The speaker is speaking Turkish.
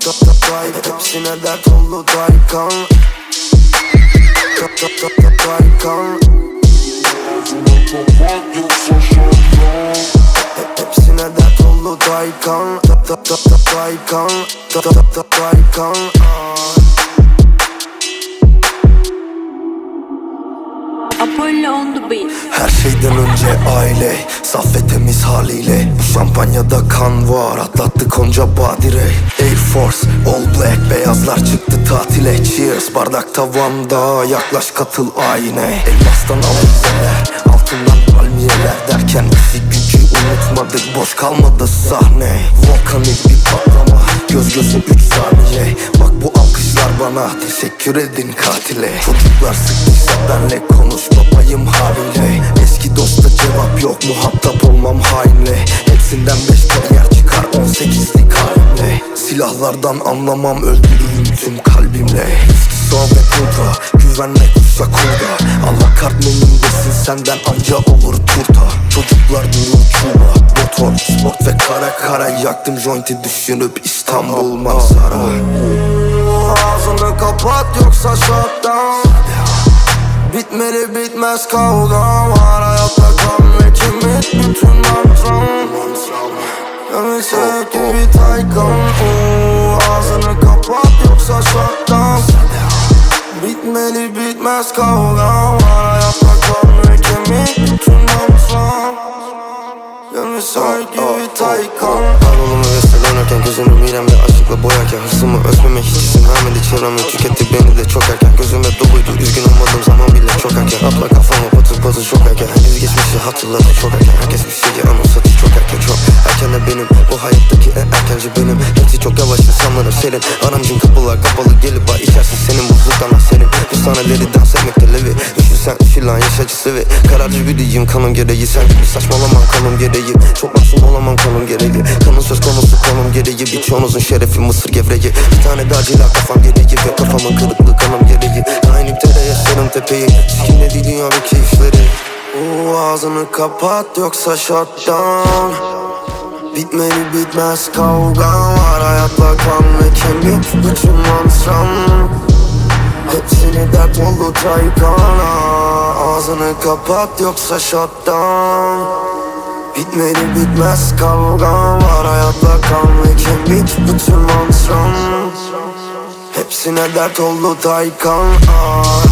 ta- tay- Hepsine ta- ta- ta- Taycan Hepsine dert oldu Taycan Ta- ta- ta- Her şeyden önce aile Saf ve temiz haliyle. Bu şampanyada kan var Atlattık onca badire. Air Force All Black Beyazlar çıktı tatile. Cheers Bardak tavanda Yaklaş katıl ayine. Elmastan avizeler Altından palmiyeler Derken işi gücü unutmadık Boş kalmadı sahne. Volkanik bir patlama Göz gözü üç saniye. Bak bu alkışlar bana Teşekkür edin katile. Çocuklar sıktıysa benle konuş babayım haliyle. Eski dosta cevap yok muhatap olmam hainle. Hepsinden beş kariyer çıkar 18'lik halimle. Silahlardan anlamam öldürürüm tüm kalbimle. Ve pudra Güvenmek kuşa kurda. Allah kartmenimdesin senden anca olur Yaktım jointi düşünüp İstanbul manzara. Ağzını kapat yoksa shutdown. Bitmeli bitmez kavga var. Hayatta kan ve kimlik bütün mantram. Ömürsek gibi taykan Ağzını kapat yoksa shutdown. Bitmeli bitmez kavga var. Hayatta kan ve kimlik bütün mantram. Ömürsek gibi taykan Parmağımı vesile dönerken gözümü midemde aşıkla boyarken Hırsımı özmeme hiç izin vermedi çevremi Tüketti beni de çok erken. Gözüm hep doluydu üzgün olmadığım zaman bile çok erken. Atla kafama batır batır çok erken. Herkes geçmişi hatırladı çok erken. Herkes bir şeyi anımsadı çok erken. Çok erken de benim bu hayattaki en erkenci benim. Hepsi çok yavaş insanlara serin. Aramcım kapılar kapalı gelip bak içersin senin. Buzluktan senin Bu dans etmekte levi Üşürsen üşülen yaş acısı ve Kararcı biriyim kanım gereği. Sen gibi saçmalamam kanım gereği. Çok masum olamam kanım gereği. Kanın söz konusu konum gereği. Birçoğunuzun şerefi mısır gevreği. Bir tane daha cila kafam gereği Ve kafamın kırıklığı kanım gereği. Aynı tere yaşarım tepeyi. Sikimde değil dünya ve keyifleri? Oo, Ağzını kapat yoksa shutdown. Bitmeli bitmez kavga var. Hayatla kan ve kemik bütün mantram Hepsini dert oldu Taycan'a? Ağzını kapat yoksa shutdown Bitmeli bitmez kavga var. Hayatla kan ve kemik bütün mantram Hepsine dert oldu Taycan. Hepsine